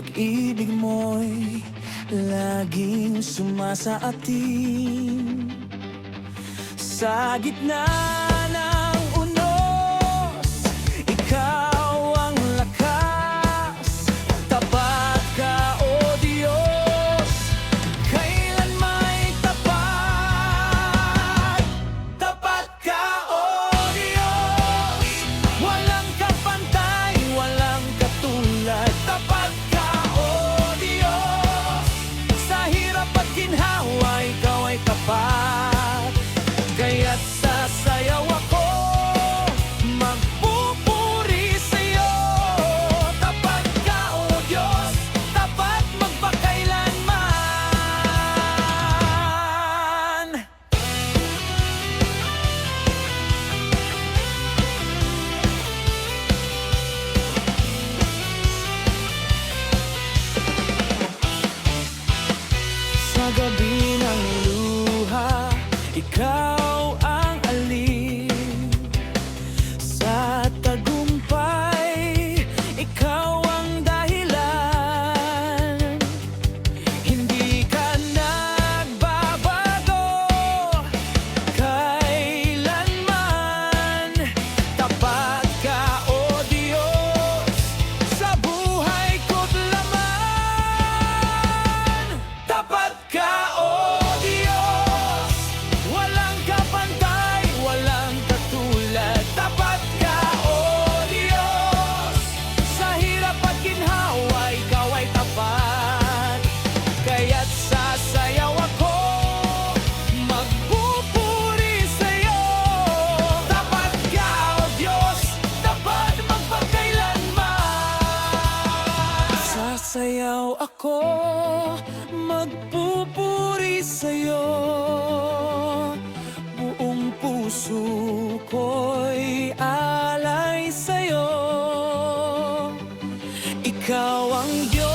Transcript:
Pag-ibig mo'y laging suma sa atin. Sa gitna Sasayaw ako, magpupuri sa'yo. Buong puso ko'y alay sa'yo. Ikaw ang Diyos.